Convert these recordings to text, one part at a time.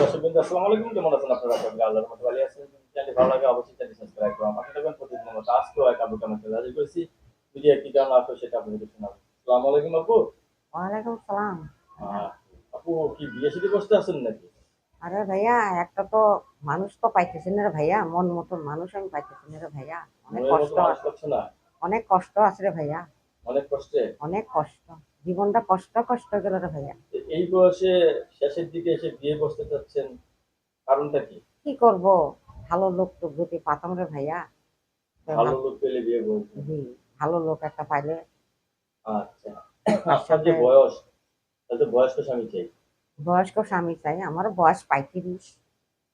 দর্শক আসসালামু আলাইকুম। কেমন আছেন আপনারা? সবাই আল্লাহর রহমতে ভালো আছেন। চ্যানেল ভালো লাগে অবশ্যই চ্যানেল সাবস্ক্রাইব করুন। আমাকে দেখবেন প্রতিদিনের মতো আজকেও এক আপু কেমন চলে হাজির করেছি। ভিডিও কি কারণ আসলো সেটা আপনাদের শোনাবো। আসসালামু আলাইকুম আপু। ওয়ালাইকুম সালাম। আপু কি বিয়ে শাদী করতে আসেন নাকি? আরে ভাইয়া একটা তো মানুষ তো পাইতেছি না রে ভাইয়া। মন মতন মানুষ আমি পাইতেছি না রে ভাইয়া। অনেক কষ্ট আছে না? অনেক কষ্ট আছে রে ভাইয়া। অনেক কষ্টে? অনেক কষ্ট। জীবনটা কষ্ট কষ্ট গেল রে ভাইয়া। এই বয়সে শেষের দিকে এসে বিয়ে বসতে চাচ্ছেন কারণটা কি? কি করব? ভালো লোক তো যদি পাতাম রে ভাইয়া। ভালো লোক পেলে বিয়ে বলছেন ভালো লোক একটা পাইলে। আচ্ছা। আপনার যে বয়স? তাতে বয়স্ক স্বামী চাই। বয়স্ক স্বামী চাই। আমার বয়স পঁয়ত্রিশ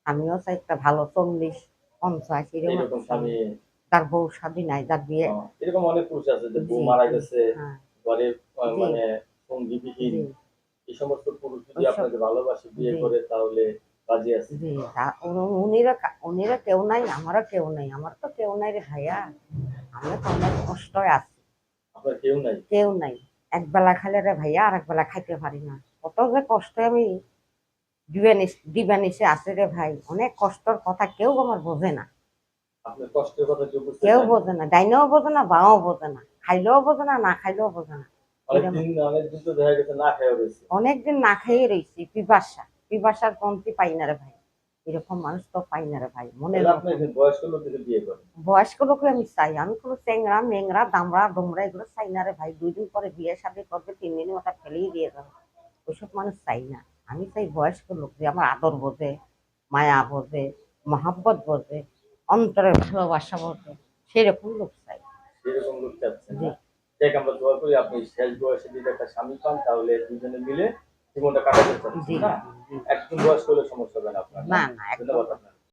আমিও চাই একটা ভালো চল্লিশ পঞ্চাশ এরকম স্বামী। যার বউ শাদী নাই যার বিয়ে এরকম অনেক পুরুষ আছে যে বউ মারা গেছে হ্যাঁ। ঘরে মানে সঙ্গীবিহীন জি। এই সমস্ত পুরুষ যদি আপনাকে ভালোবাসে বিয়ে করে তাহলে রাজি আছে। জি উনিরা উনিরা কেউ নাই আমারও কেউ নাই আমার তো কেউ নাই রে ভাইয়া। আমি তো অনেক কষ্ট আছি। আপনার কেউ নাই? কেউ নাই। এক বেলা খাইলে রে ভাইয়া আর এক বেলা খাইতে পারি না। কত যে কষ্ট আমি দিবা নিচে আছে রে ভাই। অনেক কষ্টর কথা কেউ আমার বোঝে না। কেউ। বোঝে না। ডাইনেও বোঝে না বাও বোঝে না। খাইলেও বোঝে না না খাইলেও বোঝে না। অনেকদিন না খাইয়ে রয়েছি। পিপাসা। পিপাসার কমতি পাই না রে ভাই। এরকম মানুষ তো পাই না রে ভাই মনে বয়স্ক লোককে লোককে আমি চাই। আমি কোনো চেংরা মেংরা দামড়া ডোমরা এগুলো চাই না রে ভাই। দুই দিন পরে বিয়ে শাদী করবে তিন দিনের মাথা ফেলেই দিয়ে যাবে ওইসব মানুষ চাই না। আমি চাই বয়স্ক লোক যে আমার আদর বোঝে মায়া বোঝে মহাব্বত বোঝে অন্তরের ভালোবাসা বোঝে। সেরকম লোক চাই। সেরকম লোক চাচ্ছেন জি। আমরা দোয়া করি আপনি শেষ বয়সে যদি একটা স্বামী পান তাহলে দুজনে মিলে জীবনটা কাটাতে জি। চাচ্ছেন না একজন বয়স হলে সমস্যা হবে না আপনার। ধন্যবাদ আপনার